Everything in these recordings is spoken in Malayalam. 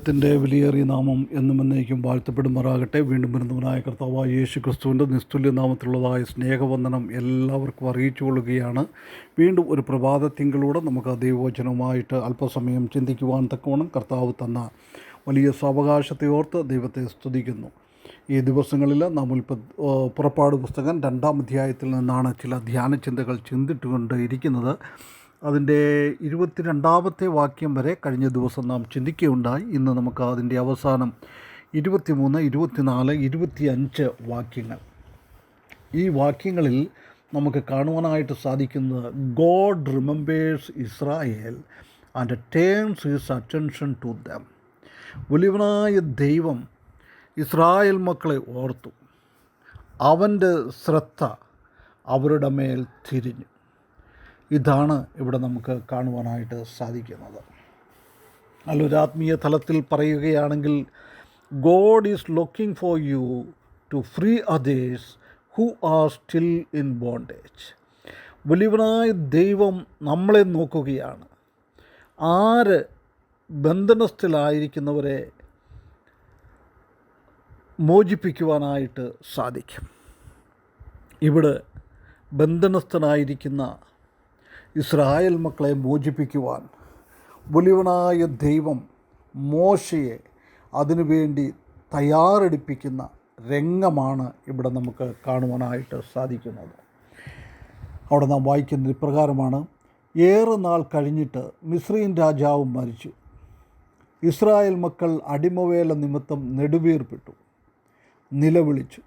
ദൈവത്തിന്റെ വിലയേറിയ നാമം എന്നും എന്നേക്കും വാഴ്ത്തപ്പെടുമാറാകട്ടെ. വീണ്ടും വരുന്നവനായ കർത്താവായ യേശു ക്രിസ്തുവിന്റെ നിസ്തുല്യ നാമത്തിലുള്ളതായ സ്നേഹവന്ദനം എല്ലാവർക്കും അറിയിച്ചു കൊള്ളുകയാണ്. വീണ്ടും ഒരു പ്രഭാതത്തിങ്കിലൂടെ നമുക്ക് ദൈവവചനവുമായിട്ട് അല്പസമയം ചിന്തിക്കുവാൻ തക്കവണ്ണം കർത്താവ് തന്ന വലിയ സാവകാശത്തെ ഓർത്ത് ദൈവത്തെ സ്തുതിക്കുന്നു. ഈ ദിവസങ്ങളിൽ നാം ഉൽപ്പ പുറപ്പാട് പുസ്തകം രണ്ടാം അധ്യായത്തിൽ നിന്നാണ് ചില ധ്യാന ചിന്തകൾ ചിന്തിട്ടുകൊണ്ട് ഇരിക്കുന്നത്. അതിന്റെ ഇരുപത്തിരണ്ടാമത്തെ വാക്യം വരെ കഴിഞ്ഞ ദിവസം നാം ചിന്തിക്കുകയുണ്ടായി. ഇന്ന് നമുക്ക് അതിന്റെ അവസാനം ഇരുപത്തിമൂന്ന് ഇരുപത്തിനാല് ഇരുപത്തിയഞ്ച് വാക്യങ്ങൾ. ഈ വാക്യങ്ങളിൽ നമുക്ക് കാണുവാനായിട്ട് സാധിക്കുന്നത് God remembers Israel and turns his attention to them വലിയവനായ ദൈവം ഇസ്രായേൽ മക്കളെ ഓർത്തു. അവന്റെ ശ്രദ്ധ അവരുടെ മേൽ തിരിഞ്ഞു. ഇതാണ് ഇവിടെ നമുക്ക് കാണുവാനായിട്ട് സാധിക്കുന്നത്. അല്ലൊരാത്മീയ തലത്തിൽ പറയുകയാണെങ്കിൽ God is looking for you to free others who are still in bondage വലിയവനായ ദൈവം നമ്മളെ നോക്കുകയാണ്. ആര് ബന്ധനസ്ഥിലായിരിക്കുന്നവരെ മോചിപ്പിക്കുവാനായിട്ട് സാധിക്കും. ഇവിടെ ബന്ധനസ്ഥനായിരിക്കുന്ന ഇസ്രായേൽ മക്കളെ മോചിപ്പിക്കുവാൻ. വലിയവനായ ദൈവം മോശയെ അതിനുവേണ്ടി തയ്യാറെടുപ്പിക്കുന്ന രംഗമാണ് ഇവിടെ നമുക്ക് കാണുവാനായിട്ട് സാധിക്കുന്നത്. അവിടെ നാം വായിക്കുന്നത് ഇപ്രകാരമാണ് ഏറെ നാൾ കഴിഞ്ഞിട്ട് മിസ്രീൻ രാജാവും മരിച്ചു. ഇസ്രായേൽ മക്കൾ അടിമവേല നിമിത്തം നെടുവീർപ്പെട്ടു നിലവിളിച്ചു.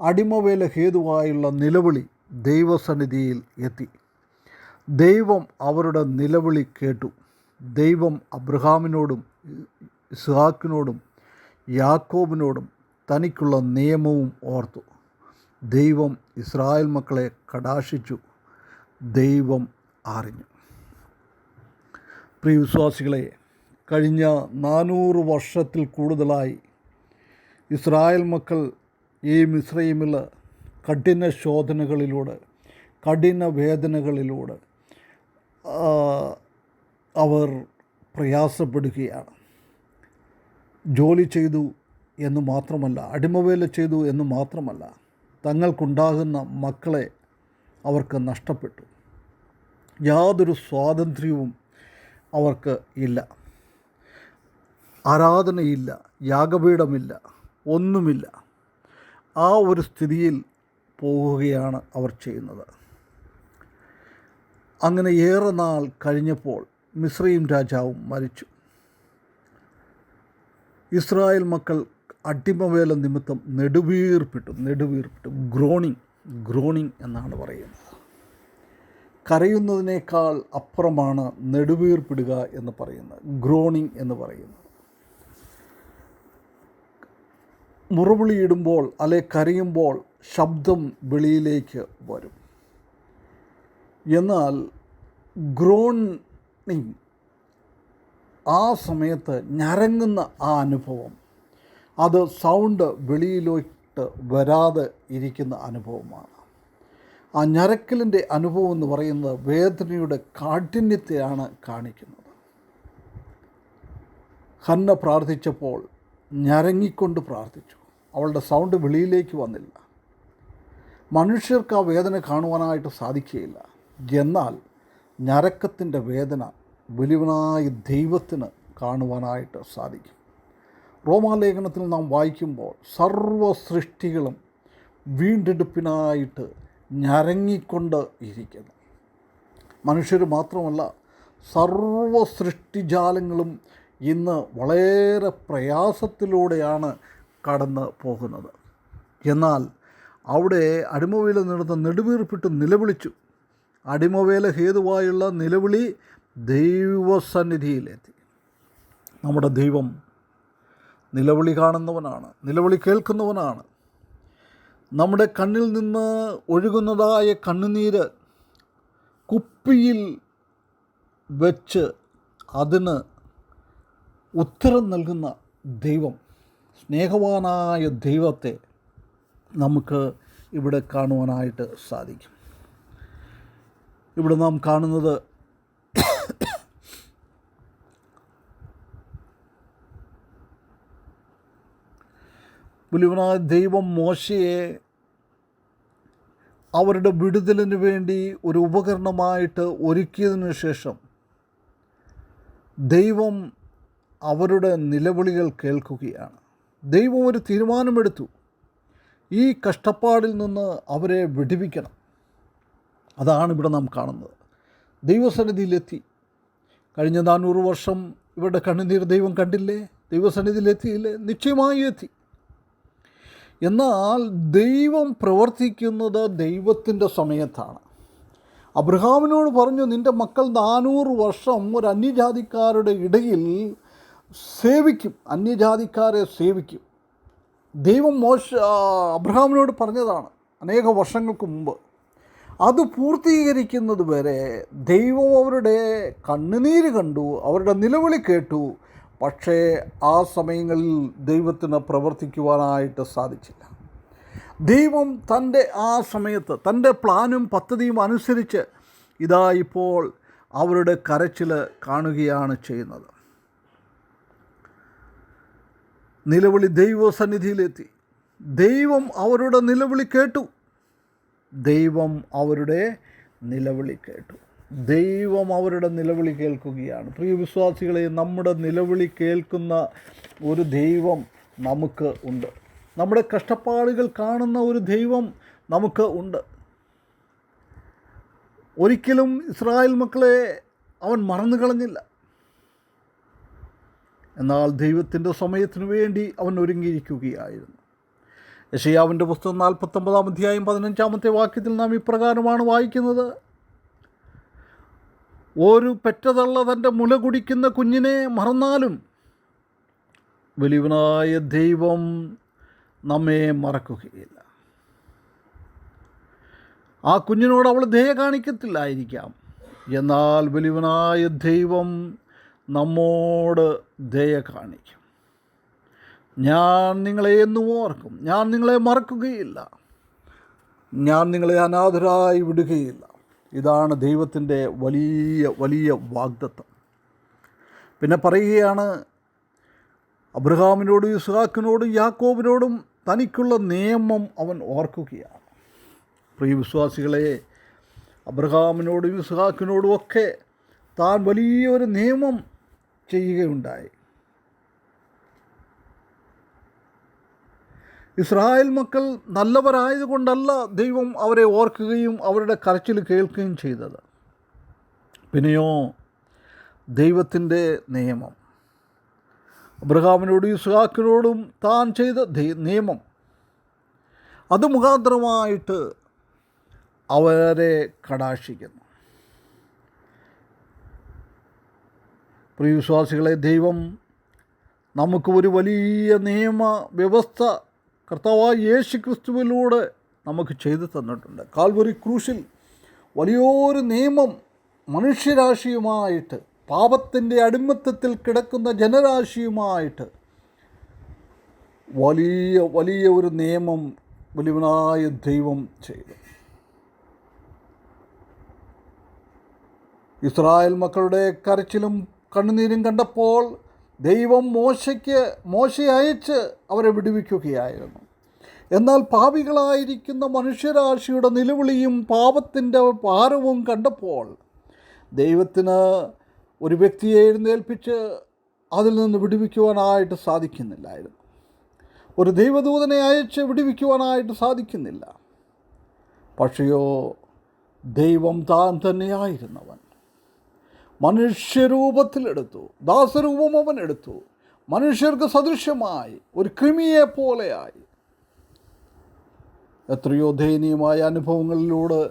അടിമവേല ഹേതുവായുള്ള നിലവിളി ദൈവസന്നിധിയിൽ എത്തി. ദൈവം അവരുടെ നിലവിളി കേട്ടു. ദൈവം അബ്രഹാമിനോടും ഇസ്ഹാക്കിനോടും യാക്കോബിനോടും തനിക്കുള്ള നിയമവും ഓർത്തു. ദൈവം ഇസ്രായേൽ മക്കളെ കടാശിച്ചു ദൈവം അറിഞ്ഞു. പ്രിയ വിശ്വാസികളെ കഴിഞ്ഞ നാനൂറ് വർഷത്തിൽ കൂടുതലായി ഇസ്രായേൽ മക്കൾ ഈ മിശ്രയുമുള്ള കഠിന ശോധനകളിലൂടെ കഠിന വേദനകളിലൂടെ അവർ പ്രയാസപ്പെടുകയാണ്. ജോലി ചെയ്തു എന്ന് മാത്രമല്ല അടിമവേല ചെയ്തു എന്ന് മാത്രമല്ല തങ്ങൾക്കുണ്ടാകുന്ന മക്കളെ അവർക്ക് നഷ്ടപ്പെട്ടു. യാതൊരു സ്വാതന്ത്ര്യവും അവർക്ക് ഇല്ല. ആരാധനയില്ല യാഗപീഠമില്ല ഒന്നുമില്ല. ആ ഒരു സ്ഥിതിയിൽ പോവുകയാണ് അവർ ചെയ്യുന്നത്. അങ്ങനെ ഏറെ നാൾ കഴിഞ്ഞപ്പോൾ മിശ്രയും രാജാവും മരിച്ചു. ഇസ്രായേൽ മക്കൾ അടിമവേല നിമിത്തം നെടുവീർപ്പിട്ടു നെടുവീർപ്പിട്ടു. ഗ്രോണിങ് ഗ്രോണിങ് എന്നാണ് പറയുന്നത്. കരയുന്നതിനേക്കാൾ അപ്പുറമാണ് നെടുവീർപ്പിടുക എന്ന് പറയുന്നത് ഗ്രോണിങ് എന്ന് പറയുന്നത്. മുറവിളിയിടുമ്പോൾ അല്ലെ കരയുമ്പോൾ ശബ്ദം വെളിയിലേക്ക് വരും. എന്നാൽ ഗ്രോണിങ് ആ സമയത്ത് ഞരങ്ങുന്ന ആ അനുഭവം അത് സൗണ്ട് വെളിയിലോട്ട് വരാതെ ഇരിക്കുന്ന അനുഭവമാണ്. ആ ഞരക്കലിന്റെ അനുഭവം എന്ന് പറയുന്നത് വേദനയുടെ കാഠിന്യത്തെയാണ് കാണിക്കുന്നത്. ഹന്ന പ്രാർത്ഥിച്ചപ്പോൾ ഞരങ്ങിക്കൊണ്ട് പ്രാർത്ഥിച്ചു. അവളുടെ സൗണ്ട് വെളിയിലേക്ക് വന്നില്ല. മനുഷ്യർക്ക് ആ വേദന കാണുവാനായിട്ട് സാധിക്കുകയില്ല. എന്നാൽ ഞരക്കത്തിന്റെ വേദന വലിയവനായ ദൈവത്തിന് കാണുവാനായിട്ട് സാധിക്കും. റോമാലേഖനത്തിൽ നാം വായിക്കുമ്പോൾ സർവ സൃഷ്ടികളും വീണ്ടെടുപ്പിനായിട്ട് ഞരങ്ങിക്കൊണ്ട് ഇരിക്കുന്നു. മനുഷ്യർ മാത്രമല്ല സർവ സൃഷ്ടിജാലങ്ങളും ഇന്ന് വളരെ പ്രയാസത്തിലൂടെയാണ് കടന്ന് പോകുന്നത്. എന്നാൽ അവിടെ അടിമവേല നടന്ന നെടുവീർപ്പിട്ട് നിലവിളിച്ചു. അടിമവേല ഹേതുവായുള്ള നിലവിളി ദൈവസന്നിധിയിലെത്തി. നമ്മുടെ ദൈവം നിലവിളി കാണുന്നവനാണ് നിലവിളി കേൾക്കുന്നവനാണ്. നമ്മുടെ കണ്ണിൽ നിന്ന് ഒഴുകുന്നതായ കണ്ണുനീര് കുപ്പിയിൽ വെച്ച് അതിന് ഉത്തരം നൽകുന്ന ദൈവം സ്നേഹവാനായ ദൈവത്തെ നമുക്ക് ഇവിടെ കാണുവാനായിട്ട് സാധിക്കും. ഇവിടെ നാം കാണുന്നത് പുലിവനായ ദൈവം മോശയെ അവരുടെ വിടുതലിന് വേണ്ടി ഒരു ഉപകരണമായിട്ട് ഒരുക്കിയതിനു ശേഷം ദൈവം അവരുടെ നിലവിളികൾ കേൾക്കുകയാണ്. ദൈവം ഒരു തീരുമാനമെടുത്തു. ഈ കഷ്ടപ്പാടിൽ നിന്ന് അവരെ വിടിവിക്കണം. അതാണ് ഇവിടെ നാം കാണുന്നത്. ദൈവസന്നിധിയിലെത്തി. കഴിഞ്ഞ നാനൂറ് വർഷം ഇവിടെ കണ്ണുനീർ ദൈവം കണ്ടില്ലേ? ദൈവസന്നിധിയിലെത്തിയില്ലേ? നിശ്ചയമായി എത്തി. എന്നാൽ ദൈവം പ്രവർത്തിക്കുന്നത് ദൈവത്തിന്റെ സമയത്താണ്. അബ്രഹാമിനോട് പറഞ്ഞു നിന്റെ മക്കൾ നാനൂറ് വർഷം ഒരു അന്യജാതിക്കാരുടെ ഇടയിൽ സേവിക്കും. അന്യജാതിക്കാരെ സേവിക്കും. ദൈവം മോശ അബ്രഹാമിനോട് പറഞ്ഞതാണ് അനേക വർഷങ്ങൾക്ക് മുമ്പ്. അത് പൂർത്തീകരിക്കുന്നത് വരെ ദൈവം അവരുടെ കണ്ണുനീര് കണ്ടു അവരുടെ നിലവിളി കേട്ടു. പക്ഷേ ആ സമയങ്ങളിൽ ദൈവത്തിന് പ്രവർത്തിക്കുവാനായിട്ട് സാധിച്ചില്ല. ദൈവം തന്റെ ആ സമയത്ത് തന്റെ പ്ലാനും പദ്ധതിയും അനുസരിച്ച് ഇതാ ഇപ്പോൾ അവരുടെ കരച്ചിൽ കാണുകയാണ് ചെയ്യുന്നത്. നിലവിളി ദൈവസന്നിധിയിലെത്തി. ദൈവം അവരുടെ നിലവിളി കേട്ടു. ദൈവം അവരുടെ നിലവിളി കേട്ടു. ദൈവം അവരുടെ നിലവിളി കേൾക്കുകയാണ്. പ്രിയ വിശ്വാസികളെ നമ്മുടെ നിലവിളി കേൾക്കുന്ന ഒരു ദൈവം നമുക്ക് ഉണ്ട്. നമ്മുടെ കഷ്ടപ്പാടുകൾ കാണുന്ന ഒരു ദൈവം നമുക്ക് ഉണ്ട്. ഒരിക്കലും ഇസ്രായേൽ മക്കളെ അവൻ മറന്നു കളഞ്ഞില്ല. എന്നാൽ ദൈവത്തിന്റെ സമയത്തിനു വേണ്ടി അവൻ ഒരുങ്ങിയിരിക്കുകയായിരുന്നു. യശയാവിന്റെ പുസ്തകം നാൽപ്പത്തൊമ്പതാം അധ്യായം പതിനഞ്ചാമത്തെ വാക്യത്തിൽ നാം ഇപ്രകാരമാണ് വായിക്കുന്നത്. ഒരു പെറ്റതള്ള തന്റെ മുല കുടിക്കുന്ന കുഞ്ഞിനെ മറന്നാലും വലിയവനായ ദൈവം നമ്മെ മറക്കുകയില്ല. ആ കുഞ്ഞിനോട് അവൾ ദയ കാണിക്കത്തില്ലായിരിക്കാം. എന്നാൽ വലിയവനായ ദൈവം നമ്മോട് ദയ കാണിക്കും. ഞാൻ നിങ്ങളെ എന്നും ഓർക്കും. ഞാൻ നിങ്ങളെ മറക്കുകയില്ല. ഞാൻ നിങ്ങളെ അനാഥരായി വിടുകയില്ല. ഇതാണ് ദൈവത്തിന്റെ വലിയ വലിയ വാഗ്ദത്തം. പിന്നെ പറയുകയാണ് അബ്രഹാമിനോടും ഇസ്ഹാക്കിനോടും യാക്കോബിനോടും തനിക്കുള്ള നിയമം അവൻ ഓർക്കുകയാണ്. പ്രിയ വിശ്വാസികളെ അബ്രഹാമിനോടും ഇസ്ഹാക്കിനോടും ഒക്കെ താൻ വലിയൊരു നിയമം ചെയ്യുകയുണ്ടായി. ഇസ്രായേൽ മക്കൾ നല്ലവരായതുകൊണ്ടല്ല ദൈവം അവരെ ഓർക്കുകയും അവരുടെ കരച്ചിൽ കേൾക്കുകയും ചെയ്തത്. പിന്നെയോ ദൈവത്തിന്റെ നിയമം. അബ്രഹാമിനോടും ഇസ്ഹാക്കിനോടും താൻ ചെയ്ത നിയമം. അത് മുഖാന്തരമായിട്ട് അവരെ കടാക്ഷിക്കുന്നു. പ്രിയവിശ്വാസികളെ ദൈവം നമുക്ക് ഒരു വലിയ നിയമ വ്യവസ്ഥ കർത്താവായ യേശു ക്രിസ്തുവിലൂടെ നമുക്ക് ചെയ്തു തന്നിട്ടുണ്ട്. കാൽവരി ക്രൂശിൽ വലിയൊരു നിയമം മനുഷ്യരാശിയുമായിട്ട് പാപത്തിന്റെ അടിമത്തത്തിൽ കിടക്കുന്ന ജനരാശിയുമായിട്ട് വലിയ വലിയ ഒരു നിയമം വലിയവനായ ദൈവം ചെയ്തു. ഇസ്രായേൽ മക്കളുടെ കരച്ചിലും കണ്ണുനീരും കണ്ടപ്പോൾ ദൈവം മോശയ്ക്ക് മോശയെ അയച്ച് അവരെ വിടുവിക്കുകയായിരുന്നു. എന്നാൽ പാപികളായിരിക്കുന്ന മനുഷ്യരാശിയുടെ നിലവിളിയും പാപത്തിന്റെ ഭാരവും കണ്ടപ്പോൾ ദൈവത്തിന് ഒരു വ്യക്തിയെ എഴുന്നേൽപ്പിച്ച് അതിൽ നിന്ന് വിടുവിക്കുവാനായിട്ട് സാധിക്കുന്നില്ലായിരുന്നു. ഒരു ദൈവദൂതനെ അയച്ച് വിടുവിക്കുവാനായിട്ട് സാധിക്കുന്നില്ല. പക്ഷെയോ ദൈവം താൻ തന്നെയായിരുന്നവൻ. മനുഷ്യരൂപത്തിലെടുത്തു ദാസരൂപം അവൻ എടുത്തു മനുഷ്യർക്ക് സദൃശ്യമായി ഒരു കൃമിയെ പോലെയായി എത്രയോ ദയനീയമായ അനുഭവങ്ങളിലൂടെ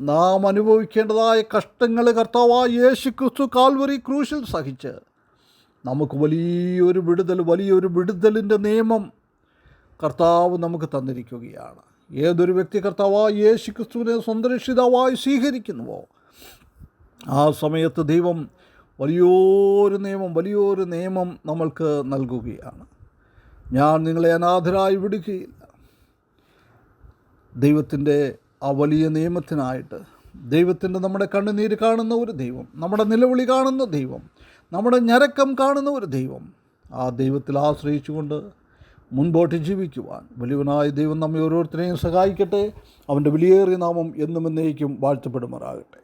നാം അനുഭവിക്കേണ്ടതായ കഷ്ടങ്ങൾ കർത്താവായ യേശു ക്രിസ്തു കാൽവറി ക്രൂശിൽ സഹിച്ച് നമുക്ക് വലിയൊരു വിടുതൽ വലിയൊരു വിടുതലിന്റെ നിയമം കർത്താവ് നമുക്ക് തന്നിരിക്കുകയാണ്. ഏതൊരു വ്യക്തി കർത്താവായ യേശു ക്രിസ്തുവിനെ സ്വന്തം സ്വീകരിക്കുന്നുവോ? ആ സമയത്ത് ദൈവം വലിയൊരു നിയമം വലിയൊരു നിയമം നമ്മൾക്ക് നൽകുകയാണ്. ഞാൻ നിങ്ങളെ അനാഥരായി വിടുകയില്ല. ദൈവത്തിന്റെ ആ വലിയ നിയമത്തിനായിട്ട് ദൈവത്തിന്റെ നമ്മുടെ കണ്ണുനീര് കാണുന്ന ഒരു ദൈവം നമ്മുടെ നിലവിളി കാണുന്ന ദൈവം നമ്മുടെ ഞരക്കം കാണുന്ന ഒരു ദൈവം ആ ദൈവത്തിൽ ആശ്രയിച്ചുകൊണ്ട് മുൻപോട്ട് ജീവിക്കുവാൻ വലിയവനായ ദൈവം നമ്മെ ഓരോരുത്തരെയും സഹായിക്കട്ടെ. അവന്റെ വിലയേറിയ നാമം എന്നും എന്നേക്കും വാഴ്ത്തപ്പെടുമാറാകട്ടെ.